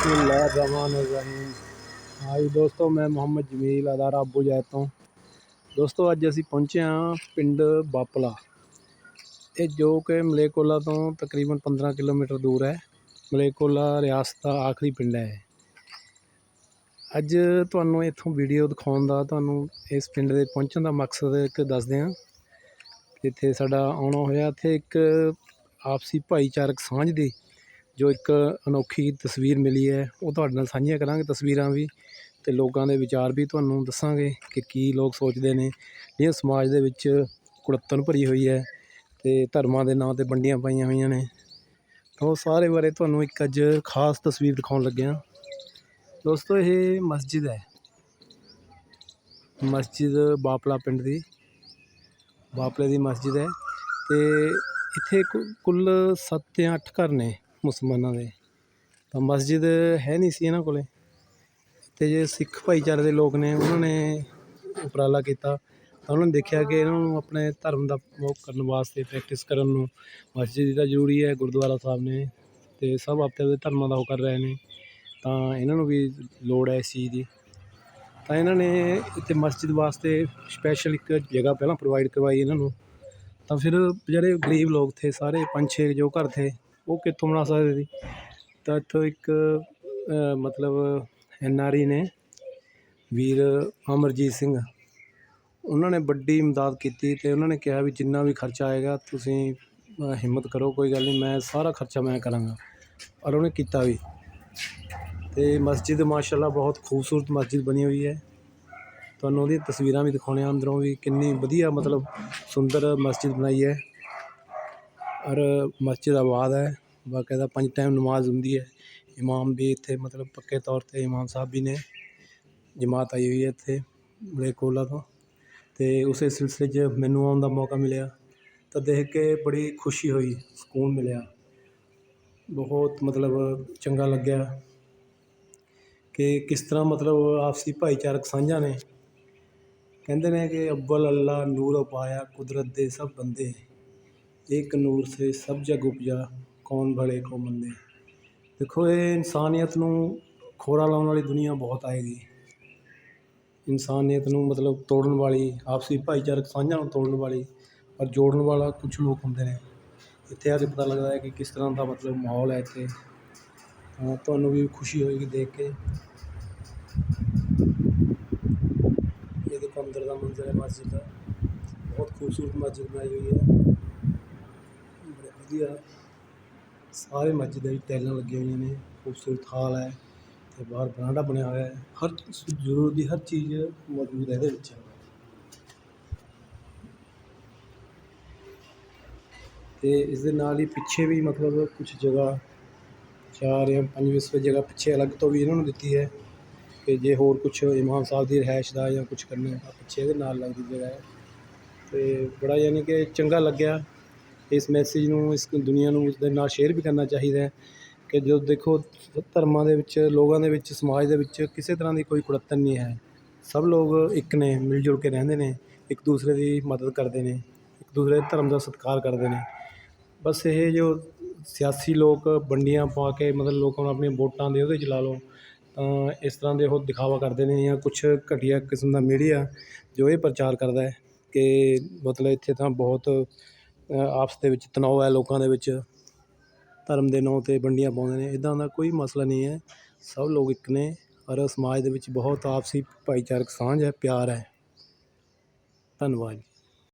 ਬਿਸਮਿਲ੍ਲਾਹਿਰਰਹਿਮਾਨਿਰਰਹੀਮ। Hi ਦੋਸਤੋ, ਮੈਂ ਮੁਹੰਮਦ ਜਮੀਲ, ਅਦਾਰਾ ਅਬੂ ਜੈਦ ਤੋਂ। ਦੋਸਤੋ, ਅੱਜ ਅਸੀਂ ਪਹੁੰਚੇ ਹਾਂ ਪਿੰਡ ਬਾਪਲਾ। ਇਹ ਜੋ ਕਿ ਮਲੇਕੋਲਾ ਤੋਂ ਤਕਰੀਬਨ 15 ਕਿਲੋਮੀਟਰ ਦੂਰ ਹੈ। ਮਲੇਕੋਲਾ ਰਿਆਸਤ ਦਾ ਆਖਰੀ ਪਿੰਡ ਹੈ ਅੱਜ ਤੁਹਾਨੂੰ ਇੱਥੋਂ ਵੀਡੀਓ ਦਿਖਾਉਣ ਦਾ, ਤੁਹਾਨੂੰ ਇਸ ਪਿੰਡ ਦੇ ਪਹੁੰਚਣ ਦਾ ਮਕਸਦ ਇੱਕ ਦੱਸਦੇ ਹਾਂ। ਇੱਥੇ ਸਾਡਾ ਆਉਣਾ ਹੋਇਆ, ਇੱਥੇ ਇੱਕ ਆਪਸੀ ਭਾਈਚਾਰਕ ਸਾਂਝ ਦੀ ਜੋ ਇੱਕ ਅਨੋਖੀ ਤਸਵੀਰ ਮਿਲੀ ਹੈ, ਉਹ ਤੁਹਾਡੇ ਨਾਲ ਸਾਂਝੀਆਂ ਕਰਾਂਗੇ ਤਸਵੀਰਾਂ ਵੀ ਅਤੇ ਲੋਕਾਂ ਦੇ ਵਿਚਾਰ ਵੀ ਤੁਹਾਨੂੰ ਦੱਸਾਂਗੇ ਕਿ ਕੀ ਲੋਕ ਸੋਚਦੇ ਨੇ। ਇਹ ਸਮਾਜ ਦੇ ਵਿੱਚ ਕੁੜੱਤਣ ਭਰੀ ਹੋਈ ਹੈ ਅਤੇ ਧਰਮਾਂ ਦੇ ਨਾਂ 'ਤੇ ਵੰਡੀਆਂ ਪਾਈਆਂ ਹੋਈਆਂ ਨੇ। ਉਹ ਸਾਰੇ ਬਾਰੇ ਤੁਹਾਨੂੰ ਇੱਕ ਅੱਜ ਖਾਸ ਤਸਵੀਰ ਦਿਖਾਉਣ ਲੱਗਿਆ ਦੋਸਤੋ, ਇਹ ਮਸਜਿਦ ਹੈ। ਮਸਜਿਦ ਬਾਪਲਾ ਪਿੰਡ ਦੀ, ਬਾਪਲੇ ਦੀ ਮਸਜਿਦ ਹੈ ਅਤੇ ਇੱਥੇ ਕੁ- ਕੁੱਲ ਸੱਤ ਜਾਂ ਅੱਠ ਘਰ ਨੇ। ਮੁਸਲਮਾਨਾਂ ਦੇ। ਤਾਂ ਮਸਜਿਦ ਹੈ ਨਹੀਂ ਸੀ ਇਹਨਾਂ ਕੋਲੇ। ਅਤੇ ਜੇ ਸਿੱਖ ਭਾਈਚਾਰੇ ਦੇ ਲੋਕ ਨੇ, ਉਹਨਾਂ ਨੇ ਉਪਰਾਲਾ ਕੀਤਾ। ਤਾਂ ਉਹਨਾਂ ਨੇ ਦੇਖਿਆ ਕਿ ਇਹਨਾਂ ਨੂੰ ਆਪਣੇ ਧਰਮ ਦਾ ਉਹ ਕਰਨ ਵਾਸਤੇ ਪ੍ਰੈਕਟਿਸ ਕਰਨ ਨੂੰ ਮਸਜਿਦ ਦੀ ਤਾਂ ਜ਼ਰੂਰੀ ਹੈ, ਗੁਰਦੁਆਰਾ ਸਾਹਿਬ ਨੇ। ਅਤੇ ਸਭ ਆਪਣੇ ਆਪਣੇ ਧਰਮਾਂ ਦਾ ਉਹ ਕਰ ਰਹੇ ਨੇ। ਤਾਂ ਇਹਨਾਂ ਨੂੰ ਵੀ ਲੋੜ ਹੈ ਇਸ ਚੀਜ਼ ਦੀ। ਤਾਂ ਇਹਨਾਂ ਨੇ ਇੱਥੇ ਮਸਜਿਦ ਵਾਸਤੇ ਸਪੈਸ਼ਲ ਇੱਕ ਜਗ੍ਹਾ ਪਹਿਲਾਂ ਪ੍ਰੋਵਾਈਡ ਕਰਵਾਈ ਇਹਨਾਂ ਨੂੰ। ਤਾਂ ਫਿਰ ਜਿਹੜੇ ਗਰੀਬ ਲੋਕ ਥੇ, ਸਾਰੇ ਪੰਜ ਛੇ ਜੋ ਘਰ ਥੇ ਉਹ ਕਿੱਥੋਂ ਬਣਾ ਸਕਦੇ ਸੀ? ਤਾਂ ਇੱਥੋਂ ਇੱਕ ਮਤਲਬ ਐਨ ਆਰ ਈ ਨੇ ਵੀਰ ਅਮਰਜੀਤ ਸਿੰਘ, ਉਹਨਾਂ ਨੇ ਵੱਡੀ ਇਮਦਾਦ ਕੀਤੀ ਅਤੇ ਉਹਨਾਂ ਨੇ ਕਿਹਾ ਵੀ ਜਿੰਨਾ ਵੀ ਖਰਚਾ ਆਏਗਾ ਤੁਸੀਂ ਹਿੰਮਤ ਕਰੋ, ਕੋਈ ਗੱਲ ਨਹੀਂ, ਮੈਂ ਸਾਰਾ ਖਰਚਾ ਮੈਂ ਕਰਾਂਗਾ। ਔਰ ਉਹਨੇ ਕੀਤਾ ਵੀ। ਅਤੇ ਮਸਜਿਦ ਮਾਸ਼ਾਅੱਲਾ ਬਹੁਤ ਖੂਬਸੂਰਤ ਮਸਜਿਦ ਬਣੀ ਹੋਈ ਹੈ। ਤੁਹਾਨੂੰ ਉਹਦੀਆਂ ਤਸਵੀਰਾਂ ਵੀ ਦਿਖਾਉਂਦੇ ਹਾਂ, ਅੰਦਰੋਂ ਵੀ ਕਿੰਨੀ ਵਧੀਆ, ਮਤਲਬ ਸੁੰਦਰ ਮਸਜਿਦ ਬਣਾਈ ਹੈ। ਔਰ ਮਸਜਿਦ ਆਬਾਦ ਹੈ। ਬਾਕਾਇਦਾ ਪੰਜ ਟਾਈਮ ਨਮਾਜ਼ ਹੁੰਦੀ ਹੈ। ਇਮਾਮ ਵੀ ਇੱਥੇ ਮਤਲਬ ਪੱਕੇ ਤੌਰ 'ਤੇ ਇਮਾਮ ਸਾਹਿਬ ਵੀ ਨੇ। ਜਮਾਤ ਆਈ ਹੋਈ ਹੈ ਇੱਥੇ ਮਲੇਕੋਲਾ ਤੋਂ। ਅਤੇ ਉਸੇ ਸਿਲਸਿਲੇ 'ਚ ਮੈਨੂੰ ਆਉਣ ਦਾ ਮੌਕਾ ਮਿਲਿਆ। ਤਾਂ ਦੇਖ ਕੇ ਬੜੀ ਖੁਸ਼ੀ ਹੋਈ, ਸਕੂਨ ਮਿਲਿਆ। ਬਹੁਤ ਮਤਲਬ ਚੰਗਾ ਲੱਗਿਆ ਕਿ ਕਿਸ ਤਰ੍ਹਾਂ ਮਤਲਬ ਆਪਸੀ ਭਾਈਚਾਰਕ ਸਾਂਝਾਂ ਨੇ। ਕਹਿੰਦੇ ਨੇ ਕਿ ਅੱਵਲ ਅੱਲਾ ਨੂਰ ਪਾਇਆ ਕੁਦਰਤ ਦੇ ਸਭ ਬੰਦੇ। ਇੱਕ ਨੂਰ ਸੇ ਸਭ ਜਗ ਉਪਜਾ। ਕੌਣ ਭਲੇ ਕੋ ਮੰਦੇ। ਦੇਖੋ, ਇਹ ਇਨਸਾਨੀਅਤ ਨੂੰ ਖੋਰਾ ਲਾਉਣ ਵਾਲੀ ਦੁਨੀਆ ਬਹੁਤ ਆਏਗੀ। ਇਨਸਾਨੀਅਤ ਨੂੰ ਮਤਲਬ ਤੋੜਨ ਵਾਲੀ, ਆਪਸੀ ਭਾਈਚਾਰਕ ਸਾਂਝਾਂ ਨੂੰ ਤੋੜਨ ਵਾਲੀ, ਪਰ ਜੋੜਨ ਵਾਲਾ ਕੁਝ ਲੋਕ ਹੁੰਦੇ ਨੇ। ਇੱਥੇ ਆ ਕੇ ਪਤਾ ਲੱਗਦਾ ਹੈ ਕਿ ਕਿਸ ਤਰ੍ਹਾਂ ਦਾ ਮਤਲਬ ਮਾਹੌਲ ਹੈ ਇੱਥੇ। ਤੁਹਾਨੂੰ ਵੀ ਖੁਸ਼ੀ ਹੋਏਗੀ ਦੇਖ ਕੇ। ਇਹ ਦੇਖੋ ਅੰਦਰ ਦਾ ਮੰਜ਼ਰ ਹੈ, ਮਸਜਿਦ ਦਾ। ਬਹੁਤ ਖੂਬਸੂਰਤ ਮਸਜਿਦ ਬਣਾਈ ਹੋਈ ਹੈ। ਬੜੇ ਵਧੀਆ। ਸਾਰੇ ਮਸਜਿਦ ਦੇ ਵਿੱਚ ਟਾਈਲਾਂ ਲੱਗੀਆਂ ਹੋਈਆਂ ਨੇ, ਖੂਬਸੂਰਤ ਹਾਲ ਹੈ ਤੇ ਬਾਹਰ ਬਰਾਂਡਾ ਬਣਿਆ ਹੋਇਆ ਹੈ। ਹਰ ਜ਼ਰੂਰਤ ਦੀ ਹਰ ਚੀਜ਼ ਮੌਜੂਦ ਹੈ ਇਹਦੇ ਵਿੱਚ। ਤੇ ਇਸ ਦੇ ਨਾਲ ਹੀ ਪਿੱਛੇ ਵੀ ਮਤਲਬ ਕੁਝ ਜਗ੍ਹਾ ਚਾਰ ਜਾਂ ਪੰਜ ਵਿਸਵੇ ਜਗ੍ਹਾ ਪਿੱਛੇ ਅਲੱਗ ਤੋਂ ਵੀ ਇਹਨਾਂ ਨੂੰ ਦਿੱਤੀ ਹੈ ਕਿ ਜੇ ਹੋਰ ਕੁਝ ਇਮਾਮ ਸਾਹਿਬ ਦੀ ਰਿਹਾਇਸ਼ ਦਾ ਜਾਂ ਕੁਝ ਕਰਨਾ ਹੈ ਤਾਂ ਪਿੱਛੇ ਇਹਦੇ ਨਾਲ ਲੱਗਦੀ ਜਗ੍ਹਾ ਹੈ। ਤੇ ਬੜਾ ਯਾਨੀ ਕਿ ਚੰਗਾ ਲੱਗਿਆ। ਇਸ ਮੈਸੇਜ ਨੂੰ, ਇਸ ਦੁਨੀਆ ਨੂੰ ਉਸਦੇ ਨਾਲ ਸ਼ੇਅਰ ਵੀ ਕਰਨਾ ਚਾਹੀਦਾ ਹੈ ਕਿ ਜੋ ਦੇਖੋ, ਧਰਮਾਂ ਦੇ ਵਿੱਚ, ਲੋਕਾਂ ਦੇ ਵਿੱਚ, ਸਮਾਜ ਦੇ ਵਿੱਚ ਕਿਸੇ ਤਰ੍ਹਾਂ ਦੀ ਕੋਈ ਕੁੜੱਤਣ ਨਹੀਂ ਹੈ। ਸਭ ਲੋਕ ਇੱਕ ਨੇ ਮਿਲ ਜੁਲ ਕੇ ਰਹਿੰਦੇ ਨੇ, ਇੱਕ ਦੂਸਰੇ ਦੀ ਮਦਦ ਕਰਦੇ ਨੇ, ਇੱਕ ਦੂਸਰੇ ਦੇ ਧਰਮ ਦਾ ਸਤਿਕਾਰ ਕਰਦੇ ਨੇ। ਬਸ ਇਹ ਜੋ ਸਿਆਸੀ ਲੋਕ ਵੰਡੀਆਂ ਪਾ ਕੇ, ਮਤਲਬ ਲੋਕਾਂ ਨੂੰ ਆਪਣੀਆਂ ਵੋਟਾਂ ਦੇ ਉਹਦੇ 'ਚ ਲਾ ਲਓ, ਤਾਂ ਇਸ ਤਰ੍ਹਾਂ ਦੇ ਉਹ ਦਿਖਾਵਾ ਕਰਦੇ ਨੇ ਜਾਂ ਕੁਛ ਘਟੀਆ ਕਿਸਮ ਦਾ ਮੀਡੀਆ ਜੋ ਇਹ ਪ੍ਰਚਾਰ ਕਰਦਾ ਹੈ ਕਿ ਮਤਲਬ ਇੱਥੇ ਤਾਂ ਬਹੁਤ ਆਪਸ ਦੇ ਵਿੱਚ ਤਣਾਅ ਹੈ ਲੋਕਾਂ ਦੇ ਵਿੱਚ। ਧਰਮ ਦੇ ਨਾਂ 'ਤੇ ਵੰਡੀਆਂ ਪਾਉਂਦੇ ਨੇ। ਇੱਦਾਂ ਦਾ ਕੋਈ ਮਸਲਾ ਨਹੀਂ ਹੈ। ਸਭ ਲੋਕ ਇੱਕ ਨੇ ਔਰ ਸਮਾਜ ਦੇ ਵਿੱਚ ਬਹੁਤ ਆਪਸੀ ਭਾਈਚਾਰਕ ਸਾਂਝ ਹੈ, ਪਿਆਰ ਹੈ। ਧੰਨਵਾਦ